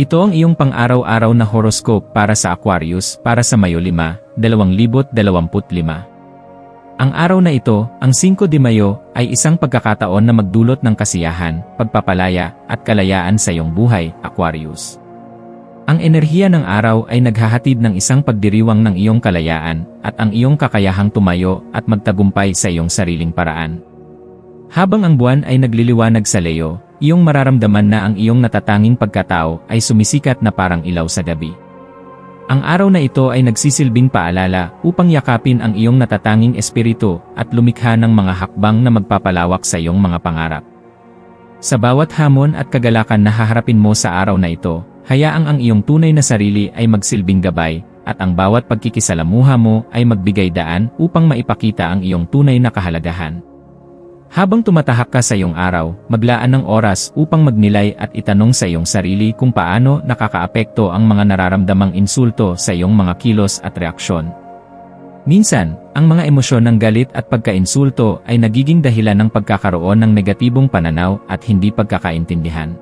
Ito ang iyong pang-araw-araw na horoscope para sa Aquarius para sa Mayo 5, 2025. Ang araw na ito, ang 5 de Mayo, ay isang pagkakataon na magdulot ng kasiyahan, pagpapalaya, at kalayaan sa iyong buhay, Aquarius. Ang enerhiya ng araw ay naghahatid ng isang pagdiriwang ng iyong kalayaan at ang iyong kakayahang tumayo at magtagumpay sa iyong sariling paraan. Habang ang buwan ay nagliliwanag sa Leo, iyong mararamdaman na ang iyong natatanging pagkatao ay sumisikat na parang ilaw sa gabi. Ang araw na ito ay nagsisilbing paalala upang yakapin ang iyong natatanging espiritu at lumikha ng mga hakbang na magpapalawak sa iyong mga pangarap. Sa bawat hamon at kagalakan na haharapin mo sa araw na ito, hayaang ang iyong tunay na sarili ay magsilbing gabay, at ang bawat pagkikisalamuha mo ay magbigay daan upang maipakita ang iyong tunay na kahalagahan. Habang tumatahak ka sa iyong araw, maglaan ng oras upang magnilay at itanong sa iyong sarili kung paano nakakaapekto ang mga nararamdamang insulto sa iyong mga kilos at reaksyon. Minsan, ang mga emosyon ng galit at pagkainsulto ay nagiging dahilan ng pagkakaroon ng negatibong pananaw at hindi pagkakaintindihan.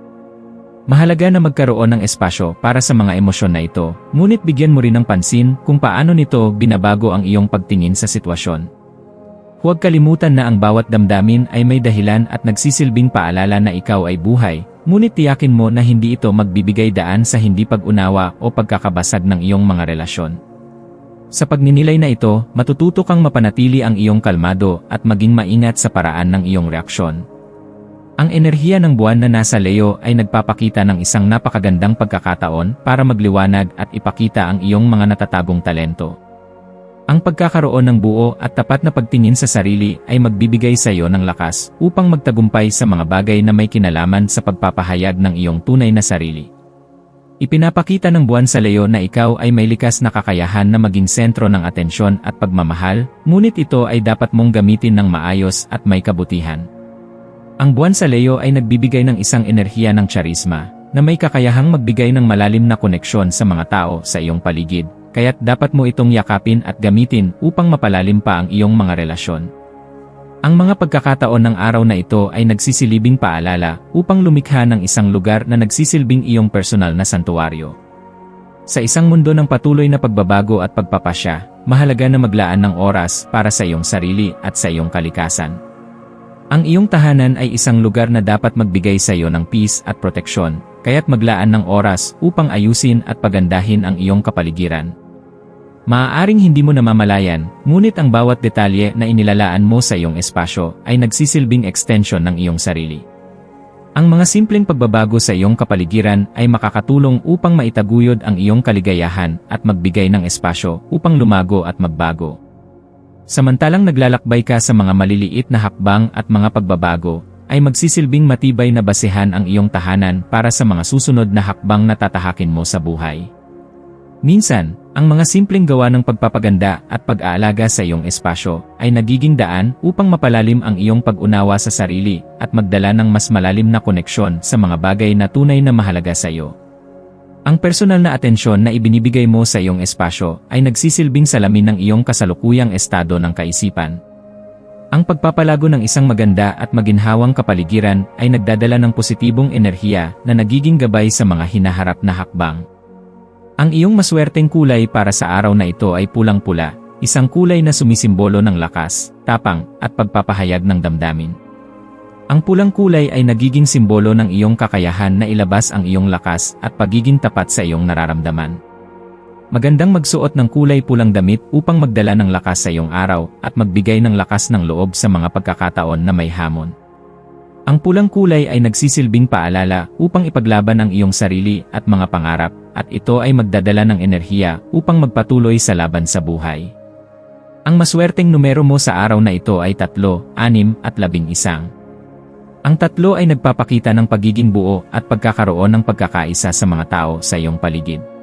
Mahalaga na magkaroon ng espasyo para sa mga emosyon na ito, ngunit bigyan mo rin ng pansin kung paano nito binabago ang iyong pagtingin sa sitwasyon. Huwag kalimutan na ang bawat damdamin ay may dahilan at nagsisilbing paalala na ikaw ay buhay, ngunit tiyakin mo na hindi ito magbibigay daan sa hindi pag-unawa o pagkakabasag ng iyong mga relasyon. Sa pagninilay na ito, matututo kang mapanatili ang iyong kalmado at maging maingat sa paraan ng iyong reaksyon. Ang enerhiya ng buwan na nasa Leo ay nagpapakita ng isang napakagandang pagkakataon para magliwanag at ipakita ang iyong mga natatagong talento. Ang pagkakaroon ng buo at tapat na pagtingin sa sarili ay magbibigay sa iyo ng lakas upang magtagumpay sa mga bagay na may kinalaman sa pagpapahayag ng iyong tunay na sarili. Ipinapakita ng buwan sa Leo na ikaw ay may likas na kakayahan na maging sentro ng atensyon at pagmamahal, ngunit ito ay dapat mong gamitin ng maayos at may kabutihan. Ang buwan sa Leo ay nagbibigay ng isang enerhiya ng charisma, na may kakayahang magbigay ng malalim na koneksyon sa mga tao sa iyong paligid, kaya't dapat mo itong yakapin at gamitin upang mapalalim pa ang iyong mga relasyon. Ang mga pagkakataon ng araw na ito ay nagsisilibing paalala upang lumikha ng isang lugar na nagsisilbing iyong personal na santuwaryo. Sa isang mundo ng patuloy na pagbabago at pagpapasya, mahalaga na maglaan ng oras para sa iyong sarili at sa iyong kalikasan. Ang iyong tahanan ay isang lugar na dapat magbigay sa iyo ng peace at proteksyon, kaya't maglaan ng oras upang ayusin at pagandahin ang iyong kapaligiran. Maaaring hindi mo namamalayan, ngunit ang bawat detalye na inilalaan mo sa iyong espasyo ay nagsisilbing extension ng iyong sarili. Ang mga simpleng pagbabago sa iyong kapaligiran ay makakatulong upang maitaguyod ang iyong kaligayahan at magbigay ng espasyo upang lumago at magbago. Samantalang naglalakbay ka sa mga maliliit na hakbang at mga pagbabago, ay magsisilbing matibay na basehan ang iyong tahanan para sa mga susunod na hakbang na tatahakin mo sa buhay. Minsan, ang mga simpleng gawa ng pagpapaganda at pag-aalaga sa iyong espasyo ay nagiging daan upang mapalalim ang iyong pag-unawa sa sarili at magdala ng mas malalim na koneksyon sa mga bagay na tunay na mahalaga sa iyo. Ang personal na atensyon na ibinibigay mo sa iyong espasyo ay nagsisilbing salamin ng iyong kasalukuyang estado ng kaisipan. Ang pagpapalago ng isang maganda at maginhawang kapaligiran ay nagdadala ng positibong enerhiya na nagiging gabay sa mga hinaharap na hakbang. Ang iyong maswerteng kulay para sa araw na ito ay pulang-pula, isang kulay na sumisimbolo ng lakas, tapang, at pagpapahayag ng damdamin. Ang pulang kulay ay nagiging simbolo ng iyong kakayahan na ilabas ang iyong lakas at pagiging tapat sa iyong nararamdaman. Magandang magsuot ng kulay pulang damit upang magdala ng lakas sa iyong araw at magbigay ng lakas ng loob sa mga pagkakataon na may hamon. Ang pulang kulay ay nagsisilbing paalala upang ipaglaban ang iyong sarili at mga pangarap, at ito ay magdadala ng enerhiya upang magpatuloy sa laban sa buhay. Ang maswerteng numero mo sa araw na ito ay 3, 6 at 11. Ang tatlo ay nagpapakita ng pagiging buo at pagkakaroon ng pagkakaisa sa mga tao sa iyong paligid.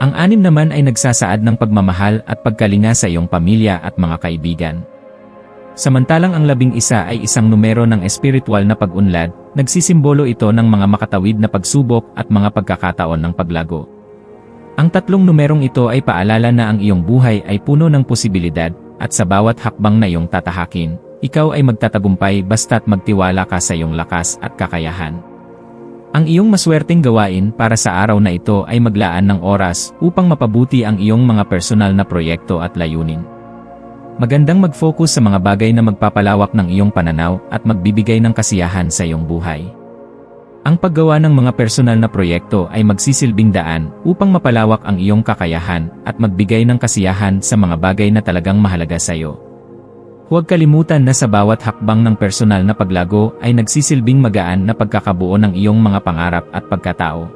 Ang anim naman ay nagsasaad ng pagmamahal at pagkalinga sa iyong pamilya at mga kaibigan. Samantalang ang labing isa ay isang numero ng espiritual na pag-unlad, nagsisimbolo ito ng mga makatawid na pagsubok at mga pagkakataon ng paglago. Ang tatlong numerong ito ay paalala na ang iyong buhay ay puno ng posibilidad, at sa bawat hakbang na iyong tatahakin, ikaw ay magtatagumpay basta't magtiwala ka sa iyong lakas at kakayahan. Ang iyong maswerteng gawain para sa araw na ito ay maglaan ng oras upang mapabuti ang iyong mga personal na proyekto at layunin. Magandang mag-focus sa mga bagay na magpapalawak ng iyong pananaw at magbibigay ng kasiyahan sa iyong buhay. Ang paggawa ng mga personal na proyekto ay magsisilbing daan upang mapalawak ang iyong kakayahan at magbigay ng kasiyahan sa mga bagay na talagang mahalaga sa iyo. Huwag kalimutan na sa bawat hakbang ng personal na paglago ay nagsisilbing magaan na pagkakabuo ng iyong mga pangarap at pagkatao.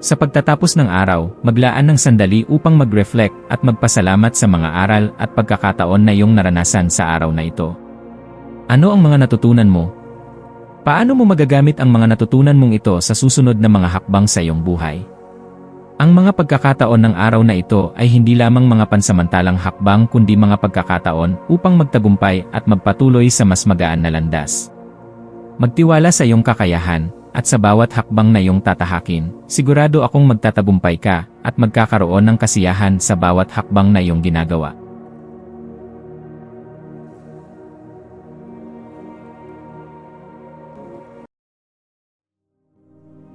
Sa pagtatapos ng araw, maglaan ng sandali upang mag-reflect at magpasalamat sa mga aral at pagkakataon na iyong naranasan sa araw na ito. Ano ang mga natutunan mo? Paano mo magagamit ang mga natutunan mong ito sa susunod na mga hakbang sa iyong buhay? Ang mga pagkakataon ng araw na ito ay hindi lamang mga pansamantalang hakbang kundi mga pagkakataon upang magtagumpay at magpatuloy sa mas magaan na landas. Magtiwala sa iyong kakayahan, at sa bawat hakbang na iyong tatahakin, sigurado akong magtatagumpay ka at magkakaroon ng kasiyahan sa bawat hakbang na iyong ginagawa.